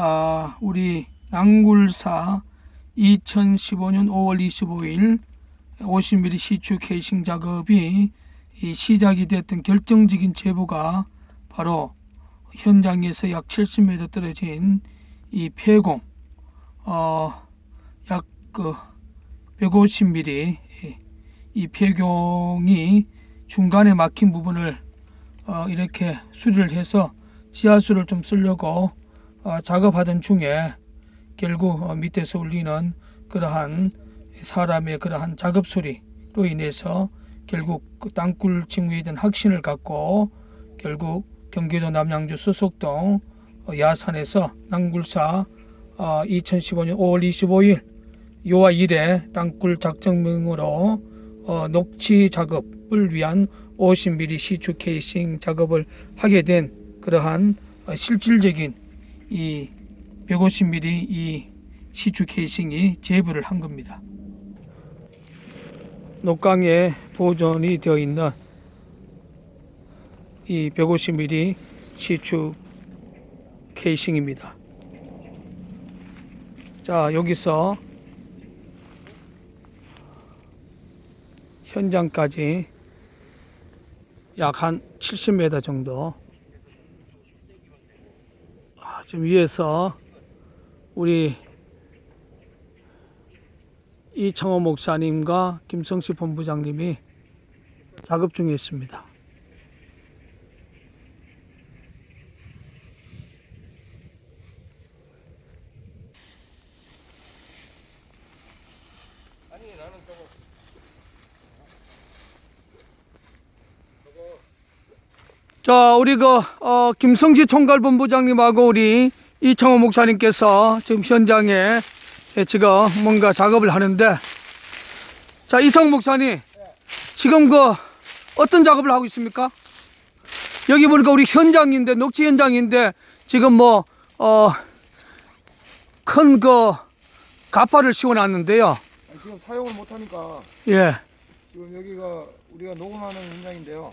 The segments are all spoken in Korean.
아, 우리 낭굴사 2015년 5월 25일 50mm 시추 케이싱 작업이 이 시작이 됐던 결정적인 제보가 바로 현장에서 약 70m 떨어진 이 폐공 어, 약그 150mm 이 폐공이 중간에 막힌 부분을 어, 이렇게 수리를 해서 지하수를 좀 쓰려고 어, 작업하던 중에 결국 어, 밑에서 울리는 그러한 사람의 그러한 작업 소리로 인해서 결국 그 땅굴 징후에 대한 확신을 갖고 결국 경기도 남양주 수석동 어, 야산에서 낭굴사 어, 2015년 5월 25일 요와 일에 땅굴 작정명으로 어, 녹취 작업을 위한 50mm 시추 케이싱 작업을 하게 된 그러한 어, 실질적인 이 150mm 이 시추 케이싱이 제보를 한 겁니다. 녹강에 보존이 되어 있는 이 150mm 시추 케이싱입니다. 자, 여기서 현장까지 약 한 70m 정도 아, 지금 위에서 우리 이창호 목사님과 김성식 본부장님이 작업 중에 있습니다. 자, 우리 그 어, 김성지 총괄본부장님하고 우리 이창호 목사님께서 지금 현장에 예, 지금 뭔가 작업을 하는데 자, 이창호 목사님 지금 그 어떤 작업을 하고 있습니까? 여기 보니까 우리 현장인데 녹지 현장인데 지금 뭐 어 큰 그 가파를 씌워놨는데요. 지금 사용을 못하니까 예. 지금 여기가 우리가 녹음하는 현장인데요.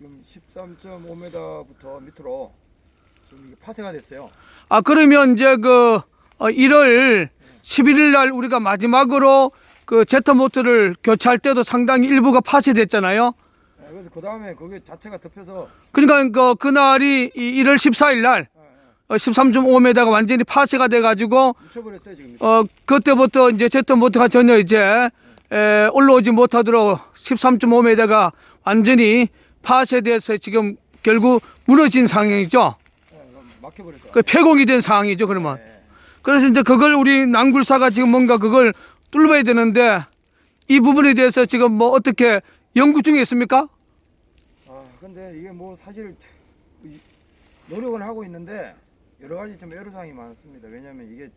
지금 13.5m부터 밑으로 지금 이게 파쇄가 됐어요. 아 그러면 이제 그 어, 1월 11일 날 우리가 마지막으로 그 제트 모터를 교체할 때도 상당히 일부가 파쇄됐잖아요. 네, 그래서 그 다음에 그게 자체가 덮여서 그러니까 그 그날이 이 1월 14일 날 네, 네, 어, 13.5m가 완전히 파쇄가 돼 가지고 묻혀버렸어요 지금. 어 그때부터 이제 제트 모터가 전혀 이제 에, 올라오지 못하도록 13.5m가 완전히 파쇄돼서 지금 결국 무너진 상황이죠. 그 폐공이 된 상황이죠. 그러면. 네. 그래서 이제 그걸 우리 낭굴사가 지금 뭔가 그걸 뚫어야 되는데 이 부분에 대해서 지금 뭐 어떻게 연구 중에 있습니까? 아 근데 이게 뭐 사실 이- 노력은 하고 있는데 여러 가지 좀 애로사항이 많습니다. 왜냐하면 이게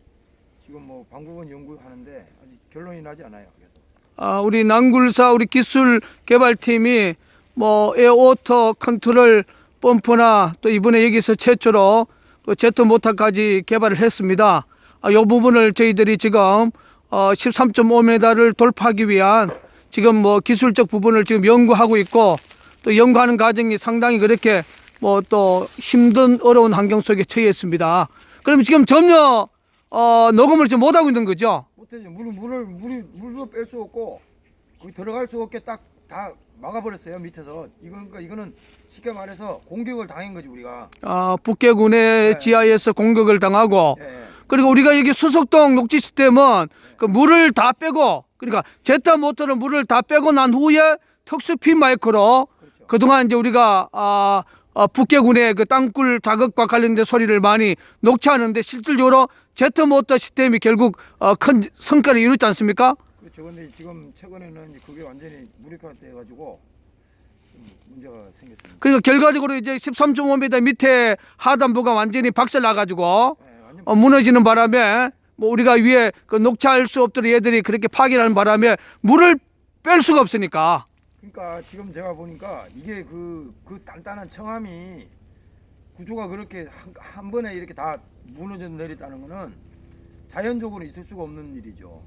지금 뭐 방법은 연구하는데 아직 결론이 나지 않아요. 그래서 아, 우리 낭굴사 우리 기술 개발팀이 뭐 에어오터 컨트롤 펌프나 또 이번에 여기서 최초로 그 제트 모터까지 개발을 했습니다. 아, 이 부분을 저희들이 지금 어, 13.5m를 돌파하기 위한 지금 뭐 기술적 부분을 지금 연구하고 있고 또 연구하는 과정이 상당히 그렇게 뭐 또 힘든 어려운 환경 속에 처해 있습니다. 그럼 지금 전혀 어, 녹음을 지금 못하고 있는 거죠? 못해죠. 물을 물을 물이 물도 뺄 수 없고 거기 들어갈 수 없게 딱 다 막아버렸어요 밑에서. 이건 그러니까 이거는 쉽게 말해서 공격을 당한 거지 우리가. 아, 북계군의 네. 지하에서 공격을 당하고 예, 예. 그리고 우리가 여기 수석동 녹지 시스템은 그 물을 다 빼고 그러니까 제타 모터는 물을 다 빼고 난 후에 특수 핀 마이크로 그렇죠. 그동안 이제 우리가 아, 아 북계군의 그 땅굴 작업과 관련된 소리를 많이 녹취하는데 실질적으로 제트 모터 시스템이 결국 어, 큰 성과를 이루지 않습니까? 근데 지금 최근에는 그게 완전히 무력화돼 가지고 좀 문제가 생겼습니다. 그러니까 결과적으로 이제 13.5m 밑에 하단부가 완전히 박살 나가지고 예, 완전 어, 무너지는 바람에 뭐 우리가 위에 그 녹차할 수 없도록 얘들이 그렇게 파괴하는 바람에 물을 뺄 수가 없으니까 그러니까 지금 제가 보니까 이게 그, 그 단단한 청함이 구조가 그렇게 한, 한 번에 이렇게 다 무너져 내렸다는 거는 자연적으로 있을 수가 없는 일이죠.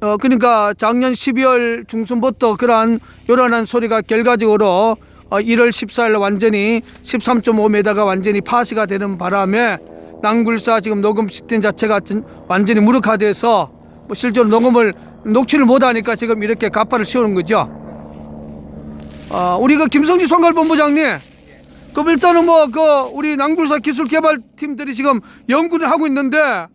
어 그러니까 작년 12월 중순부터 그러한 요란한 소리가 결과적으로 어 1월 14일 완전히 13.5m가 완전히 파쇄가 되는 바람에 낭굴사 지금 녹음 시스템 자체가 전- 완전히 무력화돼서 뭐 실제로 녹음을 녹취를 못하니까 지금 이렇게 가파를 씌우는 거죠. 아, 우리 그 김성지 선갈본부장님, 그럼 일단은 뭐 그 우리 낭굴사 기술 개발 팀들이 지금 연구를 하고 있는데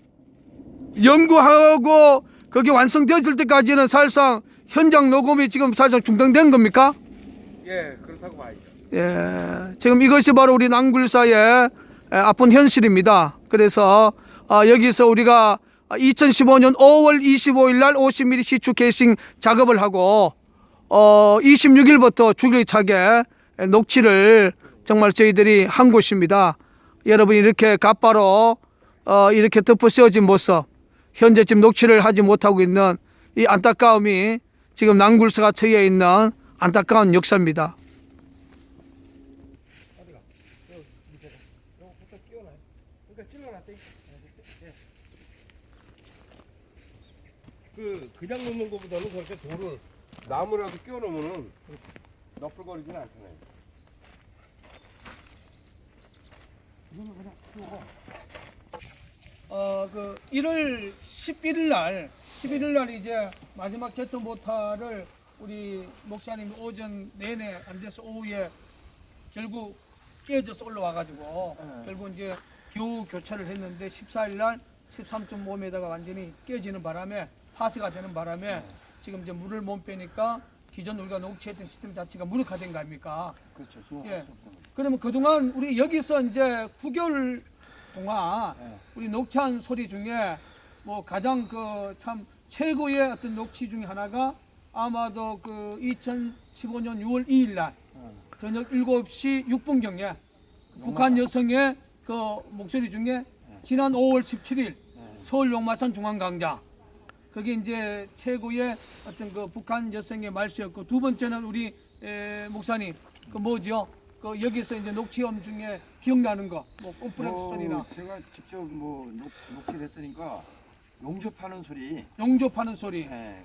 연구하고 그게 완성되어질 때까지는 사실상 현장 녹음이 지금 사실상 중단된 겁니까? 예, 그렇다고 봐야죠. 예, 지금 이것이 바로 우리 낭굴사의 에, 아픈 현실입니다. 그래서 아, 여기서 우리가 2015년 5월 25일 날 50mm 시추 게이싱 작업을 하고 어, 26일부터 주기차게 녹취를 정말 저희들이 한 곳입니다. 여러분 이렇게 갑바로 어, 이렇게 덮어 씌워진 모습 현재 지금 녹취를 하지 못하고 있는 이 안타까움이 지금 낭굴사가 처해 있는 안타까운 역사입니다. 그 그냥 놓는 것보다는 저렇게 돌을 나무라도 끼워 놓으면은 너풀거리진 않잖아요. 어, 그 1월 11일 날 11일 날 이제 마지막 제트 모타를 우리 목사님 오전 내내 안 돼서 오후에 결국 깨져서 올라와 가지고 결국 이제 겨우 교체를 했는데 14일 날 13.5m가 완전히 깨지는 바람에 파쇄가 되는 바람에 지금 이제 물을 못 빼니까 기존 우리가 녹취했던 시스템 자체가 무력화된 거 아닙니까? 그렇죠. 예. 그러면 그동안 우리 여기서 이제 9개월 동안 예. 우리 녹취한 소리 중에 뭐 가장 그 참 최고의 어떤 녹취 중에 하나가 아마도 그 2015년 6월 2일 날 저녁 7시 6분경에 북한 여성의 그 목소리 중에 지난 5월 17일 서울 용마산 중앙광장. 그게 이제 최고의 어떤 그 북한 여성의 말수였고 두 번째는 우리 에, 목사님. 그 뭐죠? 그 여기서 이제 녹취음 중에 기억나는 거, 뭐 콤프렉스 소리나. 제가 직접 뭐 녹, 녹취를 했으니까 용접하는 소리. 용접하는 소리, 예,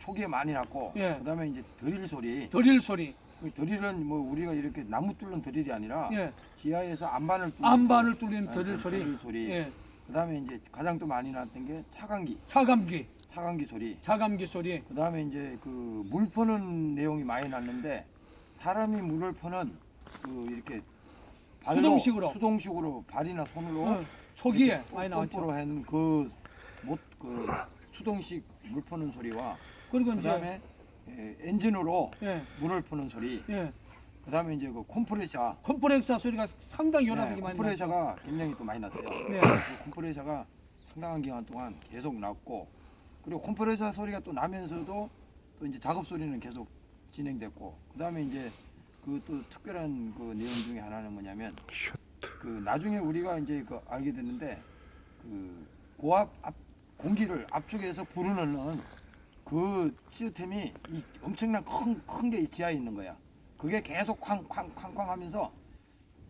초기에 많이 났고 예. 그다음에 이제 드릴 소리. 드릴 소리, 그 드릴은 뭐 우리가 이렇게 나무 뚫는 드릴이 아니라 예, 지하에서 안반을 뚫는 안반을 뚫리는 아, 드릴 그 소리, 드릴 소리. 예, 그다음에 이제 가장 또 많이 났던 게 차감기. 차감기, 차감기 소리. 차감기 소리, 그다음에 이제 그 물 퍼는 내용이 많이 났는데 사람이 물을 퍼는 그 이렇게 발로, 수동식으로. 수동식으로 발이나 손으로 어, 초기에 이렇게 많이 나왔죠. 펌프로 하는 그, 못, 그 수동식 물 퍼는 소리와 그리고 이제 그다음에 예, 엔진으로 예, 물을 퍼는 소리 예, 그다음에 이제 그 컴프레셔 컴프렉사 소리가 상당히 연합하게 네, 많이 나죠. 컴프레셔가 굉장히 또 많이 났어요. 네. 그 컴프레셔가 상당한 기간 동안 계속 났고 그리고 컴프레셔 소리가 또 나면서도 또 이제 작업 소리는 계속 진행됐고 그다음에 이제 그 또 특별한 그 내용 중에 하나는 뭐냐면 그 나중에 우리가 이제 그 알게 됐는데 그 고압 압, 공기를 압축해서 부르는 그 시스템이 이 엄청난 큰 게 지하에 있는 거야. 그게 계속 쾅쾅쾅쾅 하면서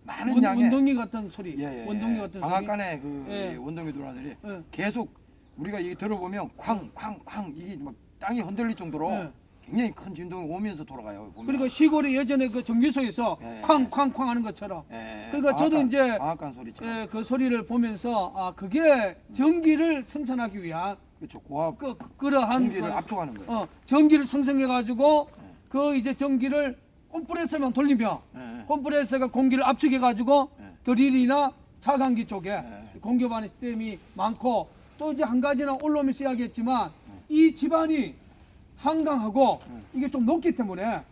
많은 원, 양의 원동기 같은 소리, 예, 예, 원동기 예. 같은 소리. 방앗간에 그 예. 원동기 소리 예. 계속 우리가 이게 들어보면 쾅쾅쾅 이게 막 땅이 흔들릴 정도로 예. 굉장히 큰 진동이 오면서 돌아가요. 보면. 그리고 시골에 예전에 그 정비소에서 예. 쾅쾅쾅 하는 것처럼 예, 그러니까 저도 방앗간, 이제 방앗간 소리처럼 예, 그 소리를 보면서 아 그게 전기를 생산하기 위한 그렇죠 고압 그 그- 그러한 공기를 그, 압축하는 거예요. 어, 전기를 생성해 가지고 그 이제 전기를 컴프레서만 돌리면 예, 예. 컴프레서가 공기를 압축해 가지고 네. 드릴이나 차광기 쪽에 네. 공급하는 시스템이 많고 또 이제 한 가지는 올라오면서 이야기했지만 네. 이 집안이 한강하고 이게 좀 높기 때문에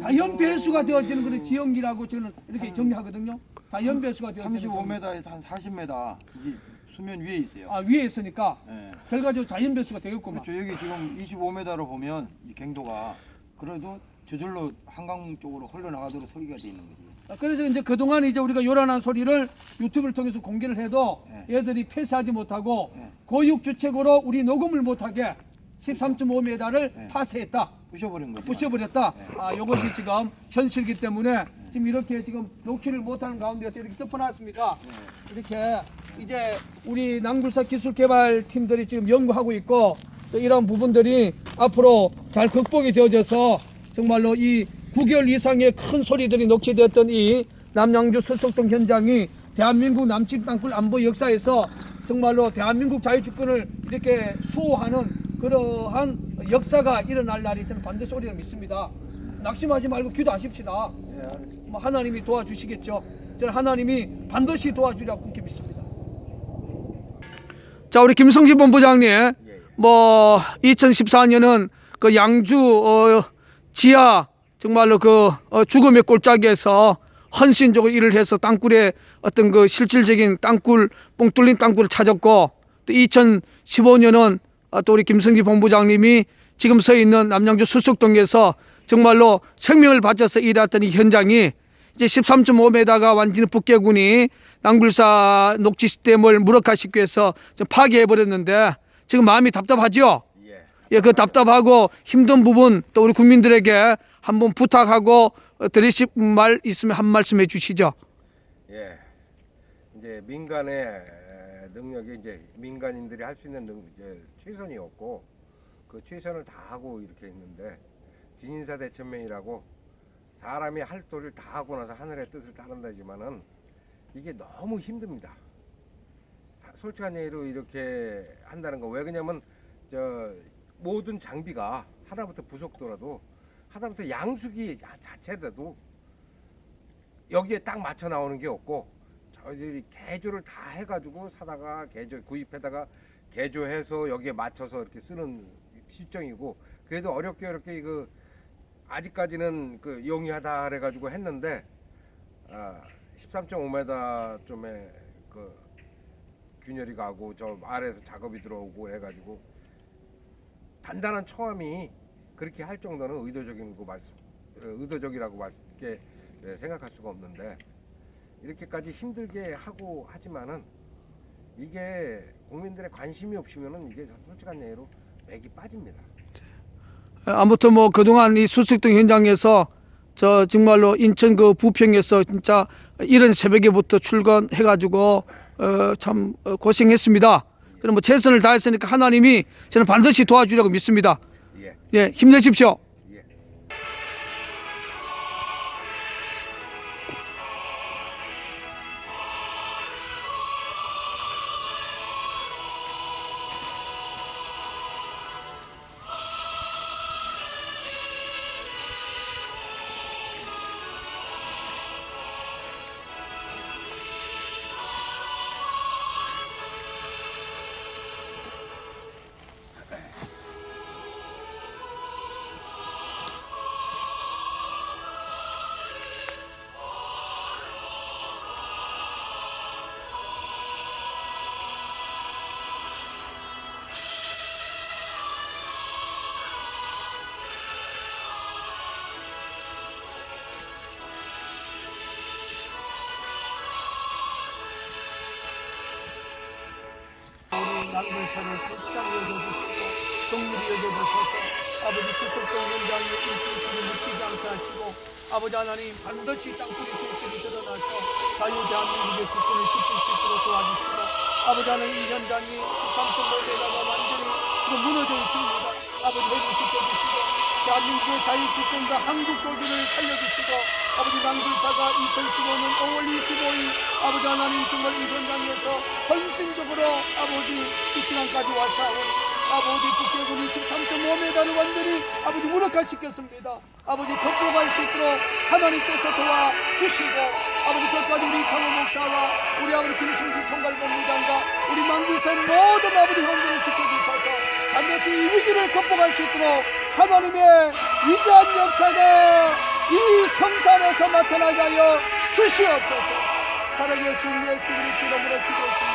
자연 배수가 되어지는 그런 지형이라고 저는 이렇게 정리하거든요. 자연 배수가 되어지는 지형. 35m에서 한 40m 이게 수면 위에 있어요. 아 위에 있으니까 예. 결과적으로 자연 배수가 되겠구만. 그렇죠. 여기 지금 25m로 보면 이 갱도가 그래도 저절로 한강 쪽으로 흘러나가도록 설계가 돼 있는 거지. 아, 그래서 이제 그동안 이제 우리가 요란한 소리를 유튜브를 통해서 공개를 해도 네. 얘들이 폐쇄하지 못하고 네. 고육 주책으로 우리 녹음을 못하게 13.5m를 네. 파쇄했다. 부셔버린 거죠. 부셔버렸다. 네. 아, 이것이 지금 현실이기 때문에 지금 이렇게 지금 녹취를 못하는 가운데서 이렇게 덮어놨습니다. 네. 이렇게 이제 우리 낭굴사 기술개발 팀들이 지금 연구하고 있고 또 이런 부분들이 앞으로 잘 극복이 되어져서 정말로 이 9개월 이상의 큰 소리들이 녹취되었던 이 남양주 설속동 현장이 대한민국 남집 땅굴 안보 역사에서 정말로 대한민국 자유주권을 이렇게 수호하는 그러한 역사가 일어날 날이 저는 반드시 오리라 믿습니다. 낙심하지 말고 기도하십시다. 예. 뭐 하나님이 도와주시겠죠. 저는 하나님이 반드시 도와주리라고 굳게 믿습니다. 자, 우리 김성진 본부장님, 예, 예. 뭐 2014년은 그 양주 어, 지하 정말로 그 어, 죽음의 골짜기에서 헌신적으로 일을 해서 땅굴에 어떤 그 실질적인 땅굴 뻥 뚫린 땅굴을 찾았고 또 2015년은 어, 또 우리 김성진 본부장님이 지금 서 있는 남양주 수석동에서 정말로 생명을 바쳐서 일했던 이 현장이 이제 13.5m가 완전히 북계군이 남굴사 녹지 시스템을 무력화시키기 위해서 좀 파괴해 버렸는데 지금 마음이 답답하죠. 예. 예, 그 답답하고 힘든 부분 또 우리 국민들에게 한번 부탁하고 어, 드리실 말 있으면 한 말씀 해주시죠. 예. 이제 민간의 에, 능력이 이제 민간인들이 할 수 있는 능, 이제 최선이었고 그 최선을 다하고 이렇게 했는데 진인사 대천명이라고 사람이 할 도를 다 하고 나서 하늘의 뜻을 따른다지만은 이게 너무 힘듭니다. 사- 솔직한 얘기로 이렇게 한다는 거 왜 그냐면 저 모든 장비가 하나부터 부속도라도 하나부터 양수기 자- 자체라도 여기에 딱 맞춰 나오는 게 없고 개조를 다 해가지고 사다가 개조 구입해다가 개조해서 여기에 맞춰서 이렇게 쓰는 실정이고 그래도 어렵게 어렵게 이거 아직까지는 그 용이하다 그래가지고 했는데 아, 13.5m 좀에 그 균열이 가고 저 아래에서 작업이 들어오고 해가지고 단단한 처음이 그렇게 할 정도는 의도적인 거 말씀 어, 의도적이라고 말 이렇게 예, 생각할 수가 없는데 이렇게까지 힘들게 하고 하지만은 이게 국민들의 관심이 없으면은 이게 솔직한 얘기로 맥이 빠집니다. 아무튼 뭐 그동안 이 수석동 현장에서 저 정말로 인천 그 부평에서 진짜 이런 새벽에부터 출근해가지고 어, 참 어, 고생했습니다. 그럼 뭐 최선을 다했으니까 하나님이 저는 반드시 도와주려고 믿습니다. 예, 예, 힘내십시오. 남들산을 불쌍히 여겨주시고 동물이 여겨주셔서 아버지 수석동 현장에 일진식을 묻히지 않게 하시고 아버지 하나님 반드시 땅굴의 진실이 드러나서 자유 대한민국의 국권을 지킬 수 있도록 도와주시고 아버지 하나님 이 현장이 13.5대가 완전히 지금 무너져 있습니다. 아버지 회복시켜 주시고 대한민국의 자유주권과 한국 도주를 살려주시고 아버지 남들사가 2015년 5월 25일 아버지 하나님 정말 이 현장에서 헌신적으로 아버지 이 시간까지 와사오니 아버지 국회군이 13.5m를 완전히 아버지 무력화시켰습니다. 아버지 극복할 수 있도록 하나님께서 도와주시고 아버지 끝까지 우리 장호 목사와 우리 아버지 김승지 총괄본부장과 우리 망굴선 모든 아버지 형제를 지켜주셔서 반드시 이 위기를 극복할 수 있도록 하나님의 위대한 역사가 이 성산에서 나타나게 하여 주시옵소서 살아계신 예수 그리스도 이름으로 기도했습니다.